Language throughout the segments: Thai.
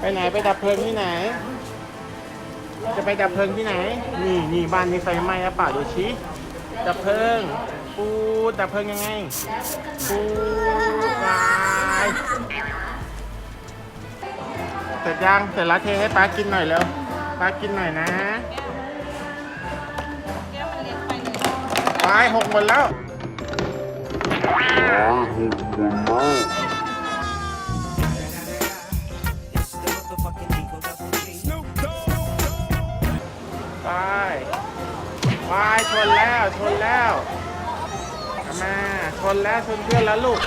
ไปไหนไปดับเพลิงที่ไหน จะไปดับเพลิงที่ไหน นี่นี่บ้านนี้ไฟไหม้หรือเปล่าดูชี้ดับเพลิง ปูดับเพลิงยังไง ปูวายเสร็จยังเสร็จแล้วเทให้ป้ากินหน่อยเร็วป้ากินหน่อยนะแก้วมันเล็กไปหนึ่งวายหกหมดแล้ว วายชนแล้วชนแล้วมาชนแล้วชนเพื่อนแล้วลูก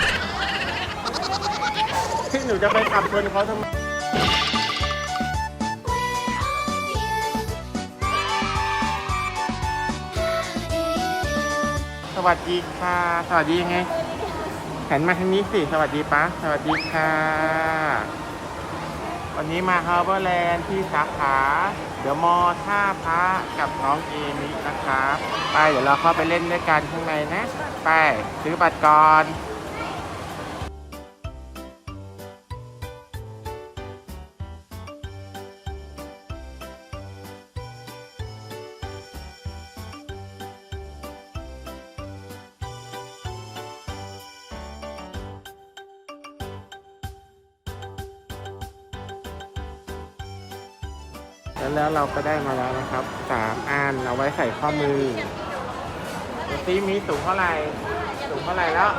ที่หนูจะไปขับชนเขาทำไมสวัสดีค่ะ สวัสดียังไงหันมาทางนี้สิ สวัสดีป้าสวัสดีค่ะ วันนี้มาฮาร์เบอร์แลนด์ที่สาขา เดี๋ยวมอท่าพระกับน้องเอมินะครับ ไปเดี๋ยวเราเข้าไปเล่นด้วยกันข้างในนะ ไปซื้อบัตรก่อน เราก็ได้มาแล้วนะครับสามอันเอาไว้ใส่ข้อมือดูซิมีสูงเท่าไหร่ สูงเท่าไหร่แล้ว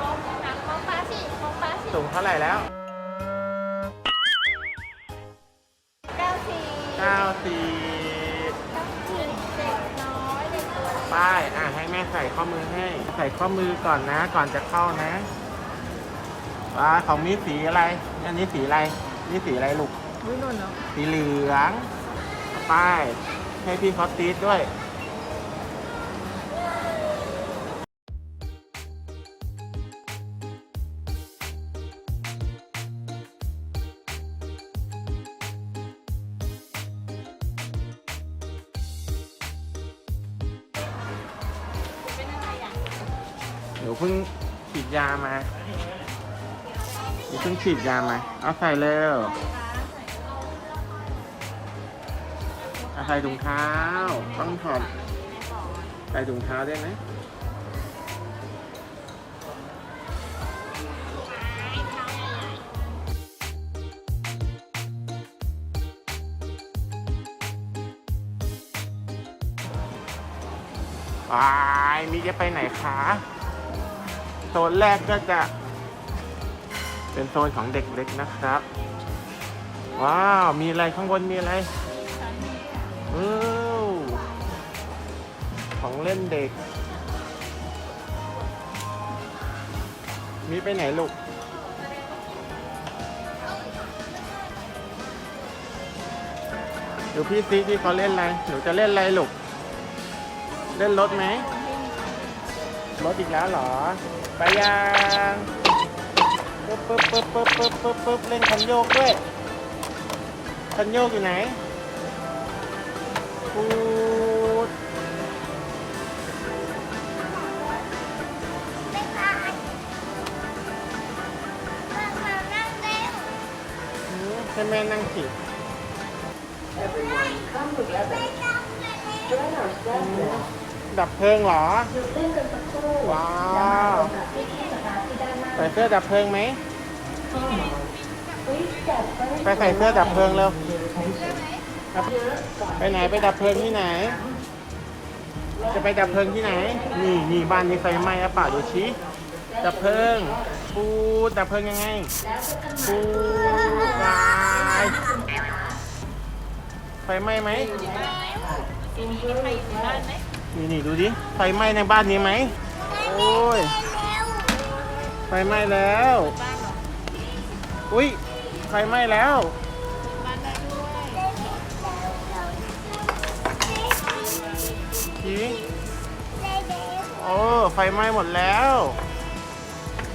ของป้าสิของป้าสิสูงเท่าไหร่แล้ว เก้าสี่เก้าสี่เด็กน้อยเด็กตัวเล็กป้าย อะให้แม่ใส่ข้อมือให้ ใส่ข้อมือก่อนนะ ก่อนจะเข้านะป้าของมีสีอะไร อันนี้สีอะไร นี่สีอะไรลูกวินุ่นเนาะ สีเหลือง ป้ายให้พี่เขาตีดด้วยเป็นอะไรอะเดี๋ยวเพิ่งฉีดยามาเดี๋ยวเพิ่งฉีดยามา เอาใส่เร็ว ใส่ถุงเท้า ต้องถอดใส่ถุงเท้าได้ไหมไปมีจะไปไหนคะ โซนแรกก็จะ เป็นโซนของเด็กเล็กนะครับ ว้าว มีอะไรข้างบนมีอะไร อของเล่นเด็ก มีไปไหนลูกดูพี่ซีที่เขาเล่นอะไร หนูจะเล่นอะไรลูก เล่นรถไหม รถอีกแล้วเหรอ ไปยังปึ๊บปึ๊บปึ๊บปึ๊บปึ๊บปึ๊บปึ๊บเล่นคันโยกด้วยคันโยกอยู่ไหน ปูดหือให้แม่นั่งสิ Everyone, come together. Join our staff now. ดับเพลิงเหรอหยุดเล่นกันสักครู่ว้าวแล้วมากับพี่ที่สตาร์ทที่ด้านหน้าใส่เสื้อดับเพลิงไหม Please step ไปใส่เสื้อดับเพลิงเร็ว attention. ครับไปไหนไปดับเพลิงที่ไหน จะไปดับเพลิงที่ไหน นี่นี่บ้านนี้ไฟไหม้อเปล่าดูชี้ดับเพลิงปูดับเพลิงยังไงปูวายไฟไหม้ไหมทีนี้ใครอยู่บ้านไหมนี่นี่ดูดิไฟไหม้ในบ้านนี้ไหมโอ้ยไฟไหม้แล้วออุ้ยไฟไหม้แล้ว อ้ไฟไหม้หมดแล้ว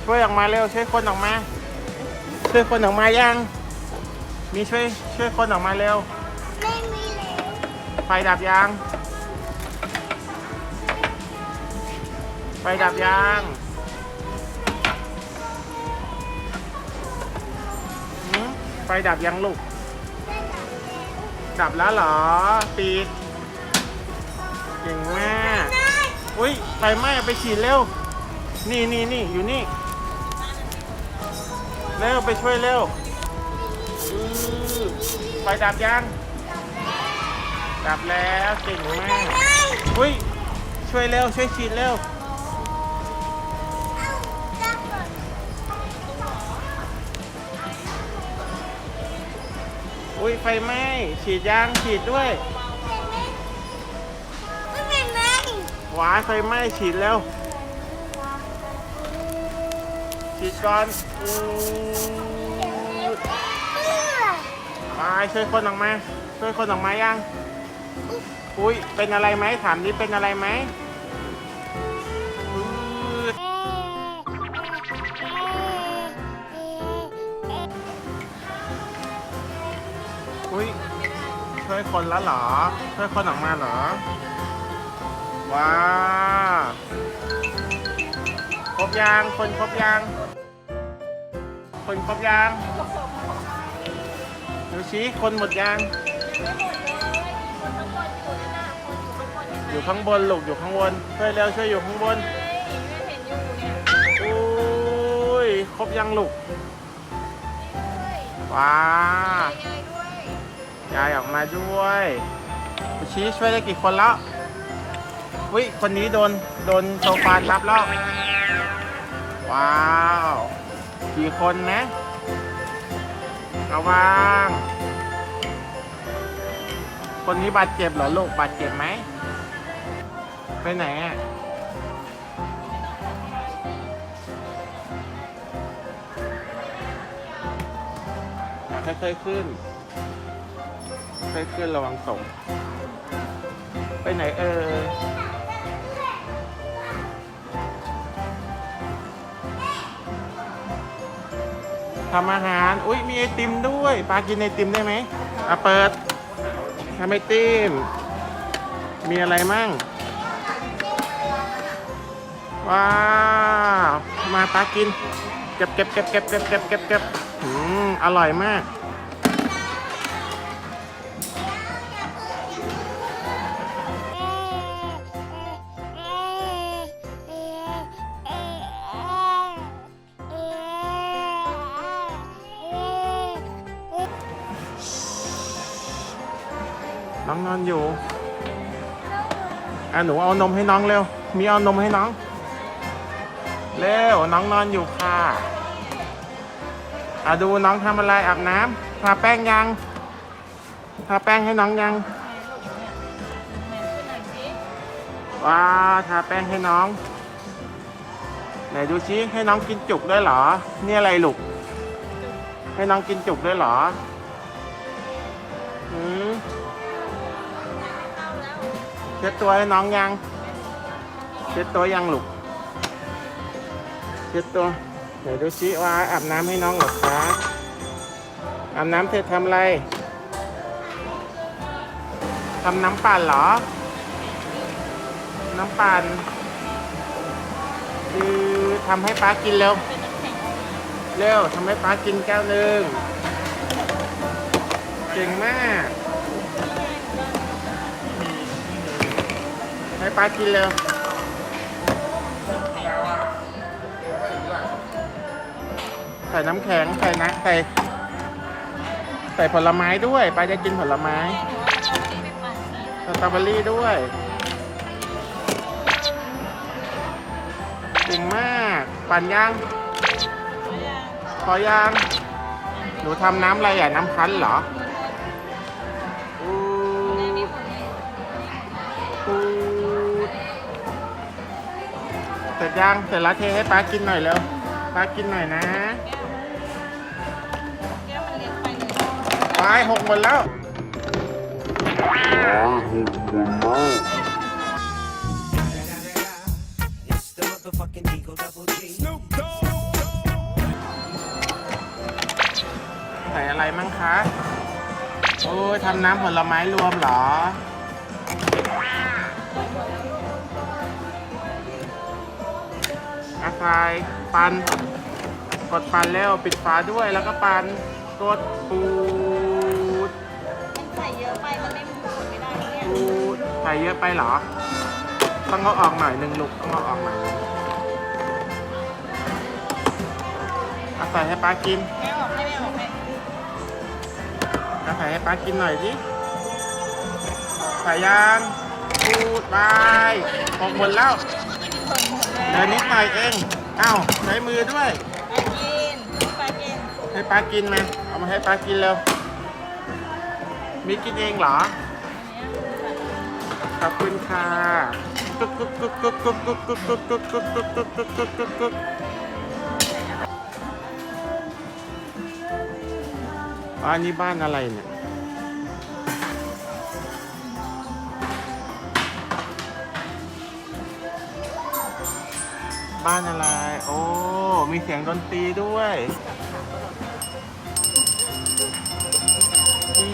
ช่วยออกมาเร็ว ช่วยคนออกมา ช่วยคนออกมายัง มีช่วย ช่วยคนออกมาเร็วไฟดับยัง ไฟดับยังหืมไฟดับยังลูกดับแล้วเหรอปิดเก่งมาก อุ้ยไฟไหม้ไปฉีดเร็ว นี่นี่นี่อยู่นี่ เร็วไปช่วยเร็วอื้อไฟดับยัง ดับแล้วเก่งมากอุ้ยช่วยเร็วช่วยฉีดเร็ว อุ้ยไฟไหม้ฉีดยางฉีดด้วย วายไฟไหม้ฉีดเร็วฉีดก่อนอือไปช่วยคนออกมาช่วยคนออกมายัง อุ้ยเป็นอะไรไหมถามดิเป็นอะไรไหมอุ้ยช่วยคนแล้วเหรอช่วยคนออกมาเหรอ ว้าวครบยาง คนครบยาง คนครบยางดูชี้คนหมดยาง อยู่ข้างบนลูกอยู่ข้างบนช่วยเร็วช่วยอยู่ข้างบนอุ้ยครบยังลูกว้ายายออกมาด้วยดูชี้ช่วยได้กี่คนแล้ว วิคนนี้โดนโดนโซฟาทับแล้วว้าวกี่คนนะระวังคนนี้บาดเจ็บเหรอลูกบาดเจ็บไหมไปไหนอะค่อยๆขึ้นค่อยๆขึ้นระวังตกไปไหนเออ ทำอาหาร อุ้ยมีไอติมด้วยปลากินไอติมได้ไหมอะเปิดทำไอติม มีอะไรมั่ง ว้าว มาปลากิน เก็บเก็บเก็บเก็บเก็บเก็บเก็บอืมอร่อยมาก อะหนูเอานมให้น้องเร็ว มีเอานมให้น้อง เร็วน้องนอนอยู่ค่ะ อะดูน้องทำอะไรอาบน้ำทาแป้งยัง ทาแป้งให้น้องยัง ว้าทาแป้งให้น้อง ไหนดูชิให้น้องกินจุกได้เหรอ นี่อะไรลูก ให้น้องกินจุกได้เหรอ อืม เช็ดตัวให้น้องยังเช็ดตัวยังลูกเช็ดตัวเดี๋ยวดูชิว่าอาบน้ำให้น้องหรอคะอาบน้ำเสร็จทำอะไรทำน้ำปั่นเหรอ น้ำปั่นคือทำให้ป้ากินเร็ว เร็วทำให้ป้ากินแก้วหนึ่งเก่งมาก ให้ป้ากินเร็วใส่น้ำแข็งใส่นะใส่ใส่ผลไม้ด้วยป้าจะกินผลไม้สตรอเบอรี่ด้วยเก่งมาก ปั่นย่างพอย่างหนูทำน้ำอะไรอะ น้ำพันธุ์เหรออู้ ยังเสร็จแล้วเทให้ป้ากินหน่อยเร็วป้ากินหน่อยนะไปหกหมดแล้ว It's the motherfucking Eagle Double G. ใส่อะไรมั่งคะ โอ้ยทำน้ำผลไม้รวมเหรอ อาไฟปันกดปันแล้วปิดฝาด้วยแล้วก็ปันกดปูดใส่เยอะไปมันไม่หมดไม่ได้เยอะไปเหรอ ต้องเอาออกหน่อยหนึ่งลูกต้องเอาออกหน่อยเอาใส่ให้ป้ากินแม่บอกให้แม่บอกให้เอาใส่ให้ป้ากินหน่อยดิใส่ยางพูดไปออกหมดแล้ว เลยเดินนิดหน่อยเองอ้าวใช้มือด้วย ไปกินไปกินให้ป้ากินไหมเอามาให้ป้ากินเร็วมีกินเองเหรอ ขอบคุณค่ะกุ๊กกุ๊กกุ๊กกุ๊กกุ๊กกุ๊กกุ๊กกุ๊กกุ๊กกุ๊กกุ๊กกุ๊กกุ๊กกุ๊กกุ๊กกุ๊กอันนี้บ้านอะไรเนี่ย บ้านอะไร โอ้ มีเสียงดนตรีด้วยอืม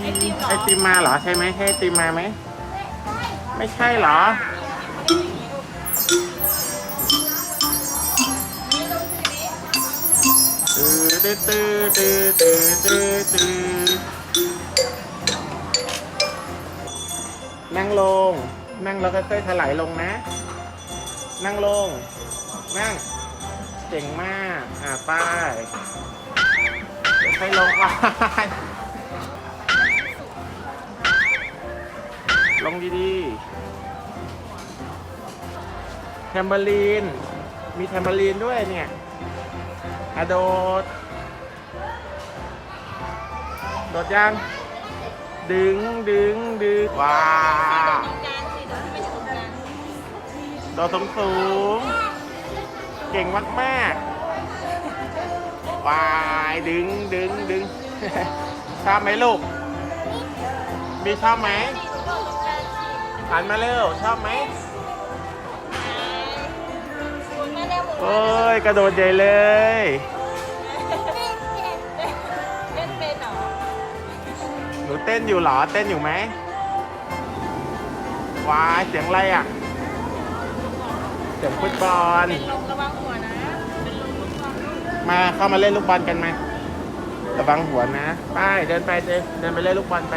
ไอติมมาเหรอใช่ไหมใช่ไอติมมาไหม ไม่ใช่เหรอ ตื้อตื้อตื้อตื้อตื้อตื้อนั่งลง นั่งแล้วค่อยๆถลายลงนะ นั่งลง นั่ง เจ๋งมาก อ่าป้ายเดี๋ยวค่อยลงป้ายลงดีๆแทมเบอรีน มีแทมเบอรีนด้วยเนี่ยอะโดด โดดยัง ดึง ดึง ดึง ว้าวจานสิเดี๋ยวไม่ถูกกันโดดสูงสูงๆ เก่งมากมากๆวายดึงดึงดึงชอบไหมลูก มีชอบไหมหันมาเร็ว ชอบไหมคุณแม่ได้หมูโอ้ย กระโดดใหญ่เลยเล่นเป็นเหรอหนูเต้นอยู่เหรอ เต้นอยู่ไหมวายเสียงอะไรอะ เสียงฟุตบอล มาเข้ามาเล่นลูกบอลกันไหมระวังหัวนะ ไปเดินไปเดินเดินไปเล่นลูกบอลไป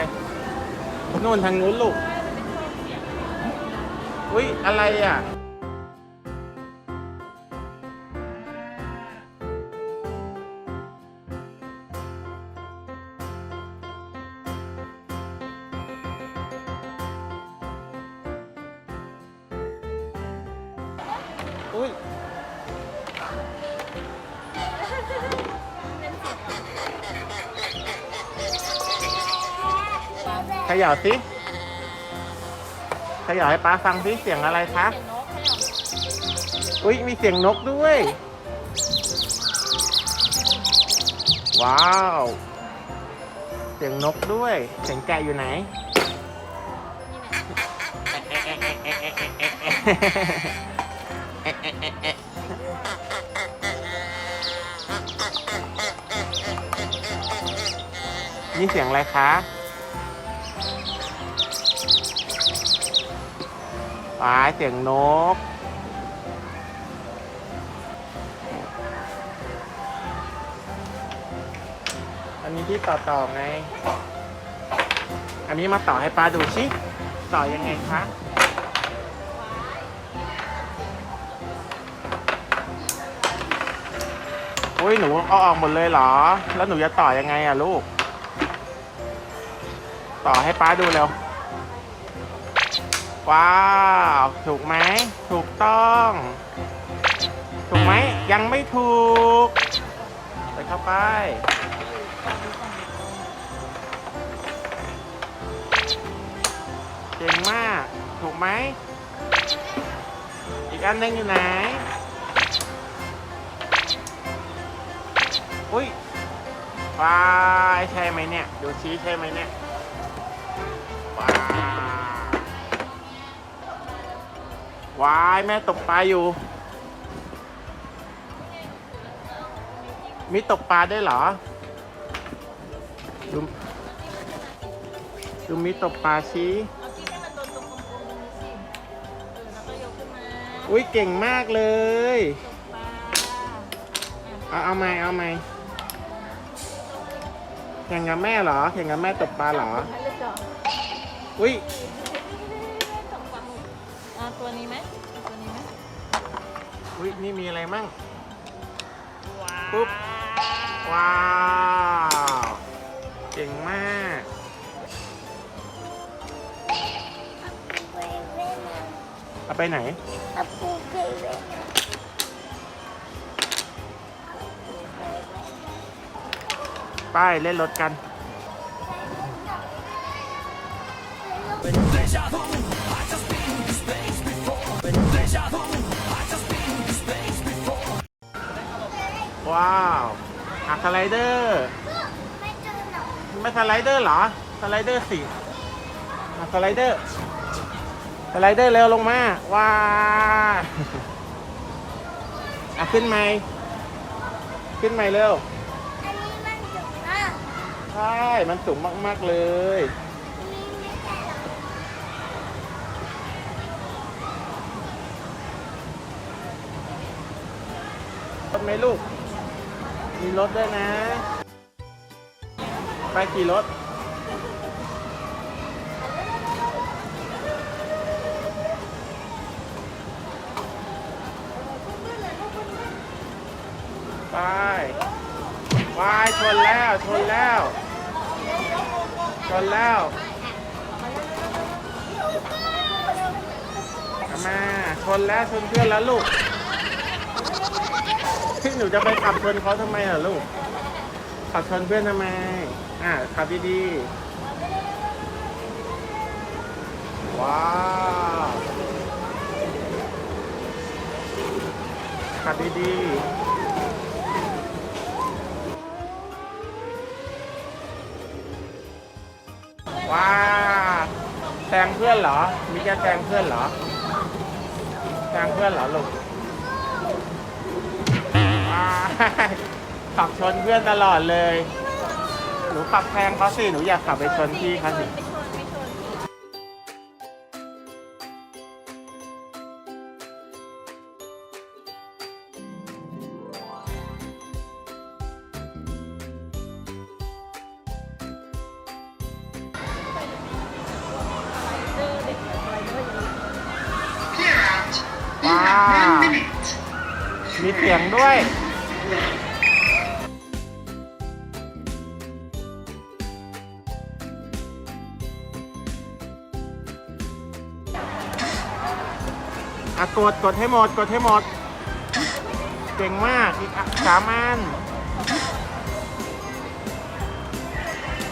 นู่นทางนู้นลูก อุ้ยอะไรอะอุ้ย ขย่าสิขย่าให้ป้าฟังสิเสียงอะไรคะออุ้ยมีเสียงนกด้วย ว้าว เสียงนกด้วย เสียงแกะอยู่ไหน นี่เสียงอะไรคะ ว้ายเสียงนก อันนี้ที่ต่อต่อไง อันนี้มาต่อให้ป้าดูชิ ต่อยังไงคะ อุ้ยหนูเอาออกหมดเลยเหรอ แล้วหนูจะต่อยังไงอะลูก ต่อให้ป้าดูเร็ว ว้าว ถูกไหม ถูกต้อง ถูกไหม ยังไม่ถูกใส่เข้าไป เก่งมาก ถูกไหม อีกอันหนึงอยู่ไหน อุ้ยว้าใช่ไหมเนี่ย ดูชี้ใช่ไหมเนี่ยว้า ว้ายแม่ตกปลาอยู่ มีตกปลาด้วยเหรอดูดูมีตกปลาชี้เอาที่ให้มันโดนตรงกลมๆนี้สิเออแล้วก็ยกขึ้นมาอุ้ยเก่งมากเลยปลาเอาเอาไหมเอาไหมแข่งกับแม่เหรอแข่งกับแม่ตกปลาเหรอให้เลยจ้ะอุ้ย อุ้ยนี่มีอะไรมั่งว้าวปุ๊บ ว้าว เก่งมาก เอาไปไหน ไปเล่นรถกัน ว้าวอะสไลเดอร์ไม่สไลเดอร์เหรอ สไลเดอร์สิอะสไลเดอร์ สไลเดอร์เร็วลงมา ว้าอะขึ้นไหม ขึ้นไหมเร็วใช่ มันสูงมากๆเลยรถไหมลูก มีรถด้วยนะ ไปขี่รถ ไปวายชนแล้ว ชนแล้ว ชนแล้วมาชนแล้วชนเพื่อนแล้วลูก ที่หนูจะไปขับชนเขาทำไมล่ะลูก ขับชนเพื่อนทำไม อ่าขับดีๆ ว้าว ขับดีๆว้าแซงเพื่อนเหรอ มีแกแซงเพื่อนเหรอแซงเพื่อนเหรอลูก ขับชนเพื่อนตลอดเลย หนูขับแซงเขาสิ หนูอยากขับไปชนพี่เขาสิไปชนไปชนว้าวมีเสียงด้วย กดกดให้หมด กดให้หมด เก่งมากอีกอะสามอัน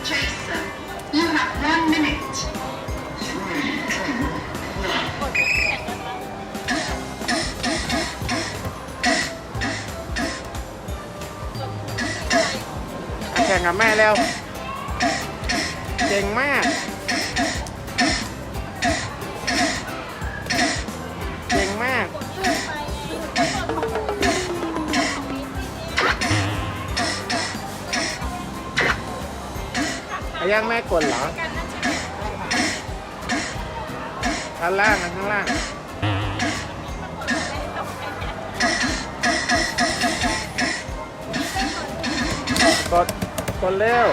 Chaser, you have one minute. อะแข่งกับแม่แล้ว เก่งมาก อายังแม่กดเหรอข้างล่างนะข้างล่างกดกดเร็ว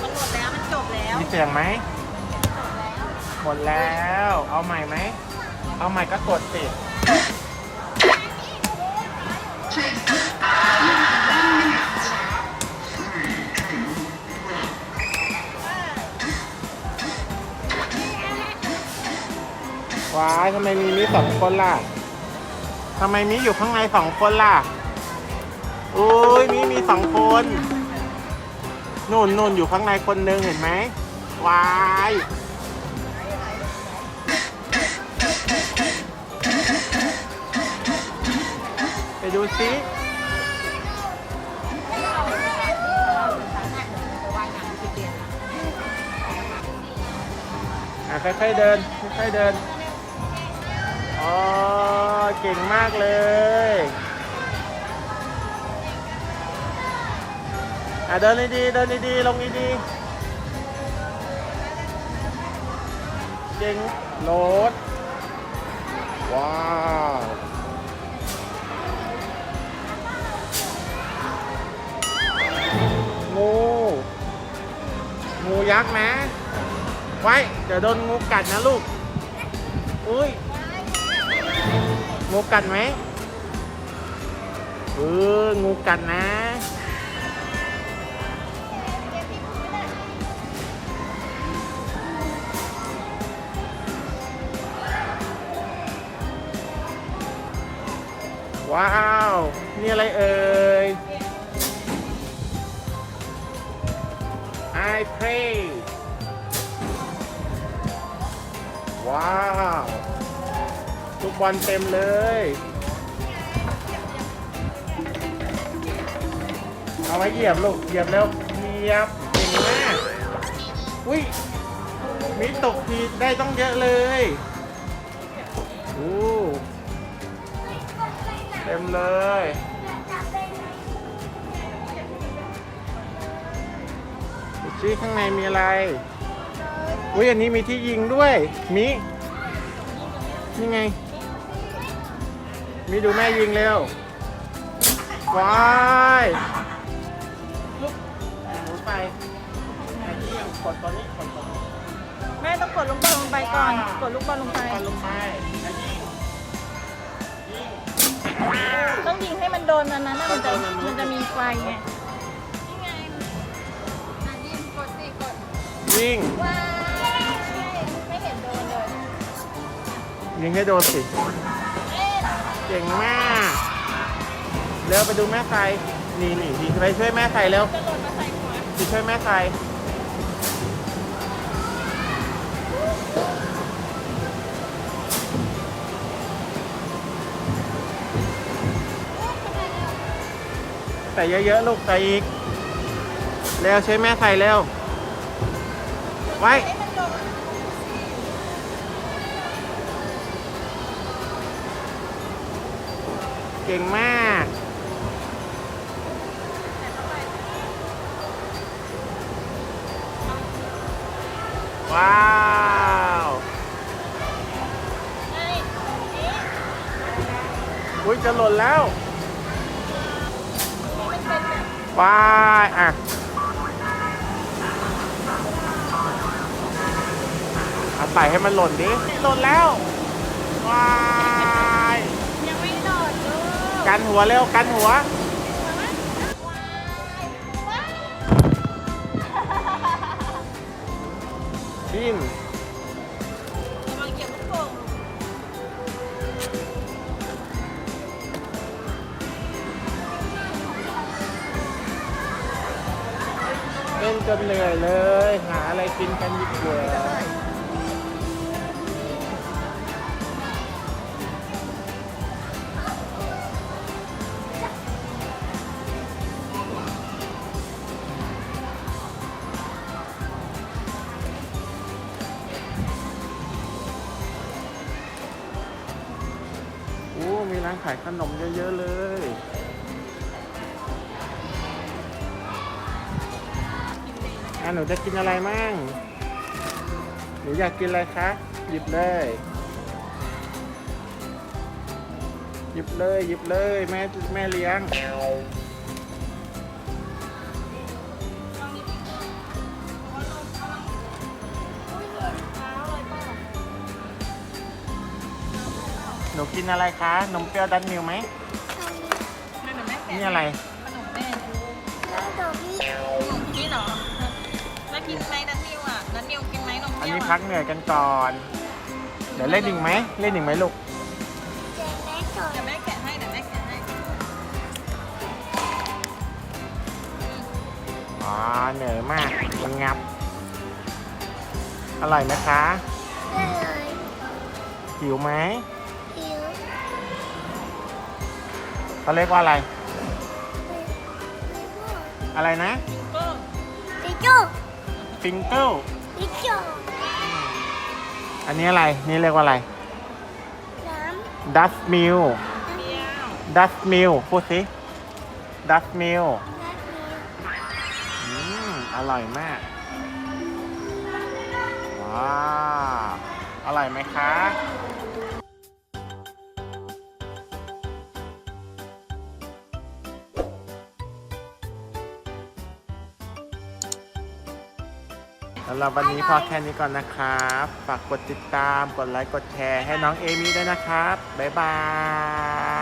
มันหมดแล้วมันจบแล้วมีเสียงไหมหมดแล้ว เอาใหม่ไหม เอาใหม่ก็กดสิว้ายทำไมมีมิสองคนล่ะทำไมมิอยู่ข้างในสองคนล่ะอุ้ยมิมีสองคนนู่นนู่นอยู่ข้างในคนหนึงเห็นไหมว้าย ดูซิอะค่อยๆเดินค่อยๆเดินอ๋อเก่งมากเลยอะเดินดีๆเดินดีๆลงดีๆเก่งโหลดว้าว งูยักษ์นะ ไว้เดี๋ยวโดนงูกัดนะลูก อุ้ย งูกัดไหมเอองูกัดนะว้าว นี่อะไรเอ่ย I pray ว้าวทุกบอลเต็มเลย เอาไว้เหยียบลูก เหยียบแล้ว เหยียบเก่งมากอุ้ย มีตกทีได้ต้องเยอะเลยโอ้เต็มเลย ซิข้างในมีอะไร อุ้ยอันนี้มีที่ยิงด้วย มินี่ไง มีดูแม่ยิงเร็วว้ายลุกหมุนไปไหนที่ยิงกดตัวนี้กดตัวนี้แม่ต้องกดลูกบอลลงไปก่อน กดลูกบอลลงไป กดลงไปแล้วยิงยิงต้องยิงให้มันโดนมันนั้นนะมันจะต้องโดนอันนู้นมันจะมีไฟไง ยิงว้ายไม่เห็นโดนเลยยิงให้โดนสิ เอ๊ะเก่งมาก เร็วไปดูแม่ใส่นี่นี่พี่ไปช่วยแม่ใส่เร็วจะหล่นมาใส่หัวพี่ช่วยแม่ใส่ใส่เยอะๆลูกใส่อีก เร็วช่วยแม่ใส่เร็ว ไว้ให้มันโดนเก่งมาก ว้าวไอ้เอ๊ะอุ้ยจะหล่นแล้วนี่มันเป็นแบบว้ายอะ ใส่ให้มันหล่นดิหล่นแล้วว้ายยังไม่โดดลูกกันหัวเร็วกันหัวว้ายว้ายดิ้นระวังเหยียบลูกโป่งเล่นจนเหนื่อยเลย หาอะไรกินกันดีกว่า หนูจะกินอะไรมั่ง หนูอยากกินอะไรคะ หยิบเลย หยิบเลย หยิบเลย แม่แม่เลี้ยง หนูกินอะไรคะ นมเปรี้ยวดันมิวไหมนั่นน่ะแม่แกะนี่อะไร กินไหมนันนิวอะนันนิวกินไหมนมเปอันรี้ยวนี้อะพักเหนื่อยกันก่อน เดี๋ยวเล่นอีกไหมเล่นอีกไหมลูกเดี๋ยวแม่แกะให้เดี๋ยวแม่แกะให้อ๋อเหนื่อยมากมันงับอร่อยไหมคะหิวไหมเขาเรียกว่าอะไรอะไรนะก็ ฟิงเกิลอันนี้อะไร นี่เรียกว่าอะไรดัสมิลเปรี้ยวดัสมิล พูดสิ ดัสมิลอืม อร่อยมาก ว้าว อร่อยไหมคะสำหรับวันนี้พอแค่นี้ก่อนนะครับ ฝากกดติดตาม กดไลค์ กดแชร์ให้น้องเอมี่ด้วยนะครับ บ๊ายบาย